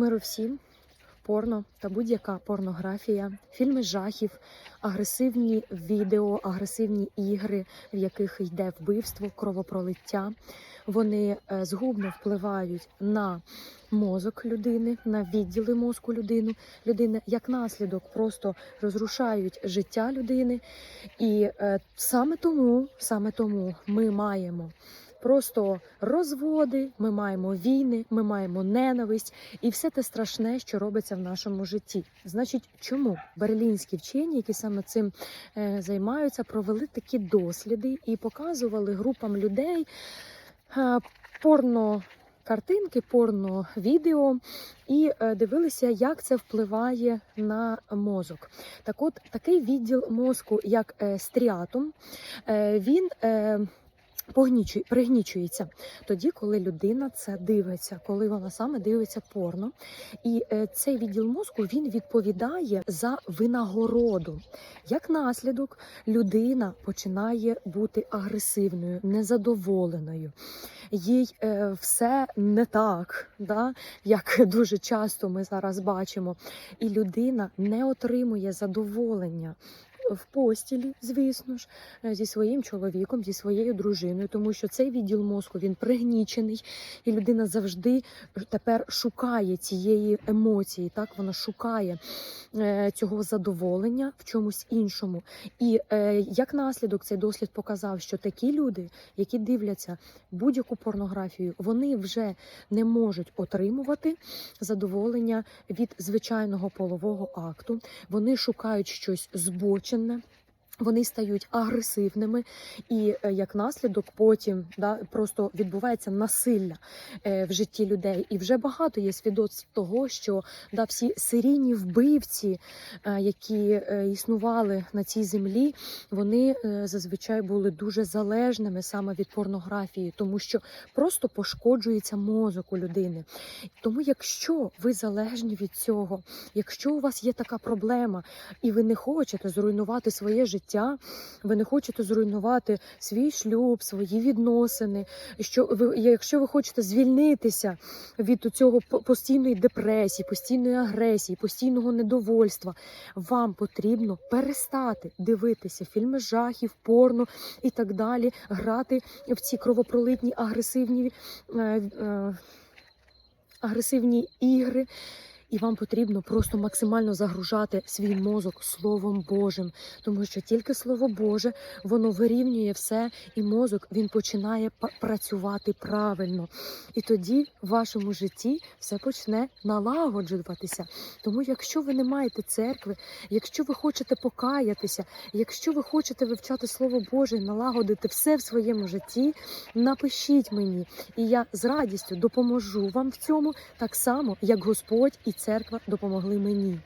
Миру всім, порно та будь-яка порнографія, фільми жахів, агресивні відео, агресивні ігри, в яких йде вбивство, кровопролиття. Вони е, згубно впливають на мозок людини, на відділи мозку людини. Людини як наслідок просто розрушають життя людини. І е, саме тому, саме тому ми маємо просто розводи, ми маємо війни, ми маємо ненависть і все те страшне, що робиться в нашому житті. Значить, чому берлінські вчені, які саме цим е, займаються, провели такі досліди і показували групам людей е, порно. Картинки, порно відео і е, дивилися, як це впливає на мозок. Так, от такий відділ мозку, як стріатум, він пригнічується тоді, коли людина це дивиться, коли вона саме дивиться порно. І е, цей відділ мозку він відповідає за винагороду. Як наслідок, людина починає бути агресивною, незадоволеною. Їй е, все не так, да? як дуже часто ми зараз бачимо. І людина не отримує задоволення в постілі, звісно ж, е, зі своїм чоловіком, зі своєю дружиною, тому що цей відділ мозку він пригнічений, і людина завжди тепер шукає цієї емоції. Так вона шукає е, цього задоволення в чомусь іншому. І е, як наслідок цей дослід показав, що такі люди, які дивляться будь-яку порнографію, вони вже не можуть отримувати задоволення від звичайного полового акту. Вони шукають щось збочене повинна. Вони стають агресивними, і е, як наслідок потім да, просто відбувається насилля е, в житті людей. І вже багато є свідоцтв того, що да, всі серійні вбивці, е, які існували на цій землі, вони зазвичай були дуже залежними саме від порнографії, тому що просто пошкоджується мозок у людини. Тому, якщо ви залежні від цього, якщо у вас є така проблема, і ви не хочете зруйнувати своє життя, ви не хочете зруйнувати свій шлюб, свої відносини. Що ви, якщо ви хочете звільнитися від цього постійної депресії, постійної агресії, постійного недовольства, вам потрібно перестати дивитися фільми жахів, порно і так далі, грати в ці кровопролитні агресивні. Е, е, агресивні ігри, і вам потрібно просто максимально загружати свій мозок Словом Божим, тому що тільки Слово Боже воно вирівнює все, і мозок він починає працювати правильно. І тоді в вашому житті все почне налагоджуватися. Тому, якщо ви не маєте церкви, якщо ви хочете покаятися, якщо ви хочете вивчати Слово Боже і налагодити все в своєму житті, напишіть мені, і я з радістю допоможу вам в цьому так само, як Господь і церква допомогли мені.